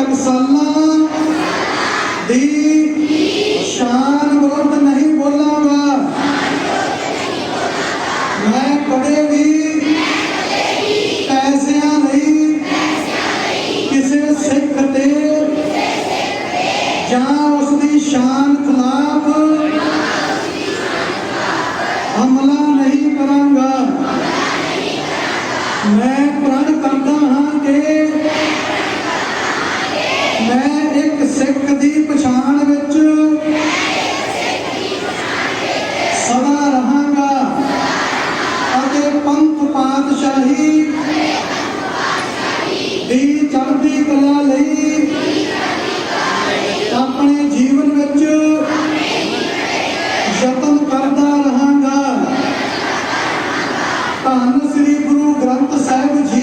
ਟਕਸਾਲਾਂ ਦੀ ਸ਼ਾਨ ਵਿਰੁੱਧ ਨਹੀਂ ਬੋਲਾਂਗਾ। ਮੈਂ ਕਦੇ ਵੀ ਪੈਸਿਆਂ ਲਈ ਕਿਸੇ ਸਿੱਖ ਤੇ ਜਾਂ ਉਸ ਦੀ ਸ਼ਾਨ ਖਿਲਾਫ ਹਮਲਾ ਨਹੀਂ ਕਰਾਂਗਾ। ਮੈਂ ਪ੍ਰਣ ਕਰਦਾ ਹਾਂ ਕਿ ਮੈਂ ਇੱਕ ਸਿੱਖ ਦੀ ਪਛਾਣ ਵਿੱਚ ਸਦਾ ਰਹਾਂਗਾ ਅਤੇ ਪੰਥ ਪਾਤਸ਼ਾਹੀ ਦੀ ਚੜ੍ਹਦੀ ਕਲਾ ਲਈ ਆਪਣੇ ਜੀਵਨ ਵਿੱਚ ਯਤਨ ਕਰਦਾ ਰਹਾਂਗਾ। ਧੰਨ ਸ੍ਰੀ ਗੁਰੂ ਗ੍ਰੰਥ ਸਾਹਿਬ ਜੀ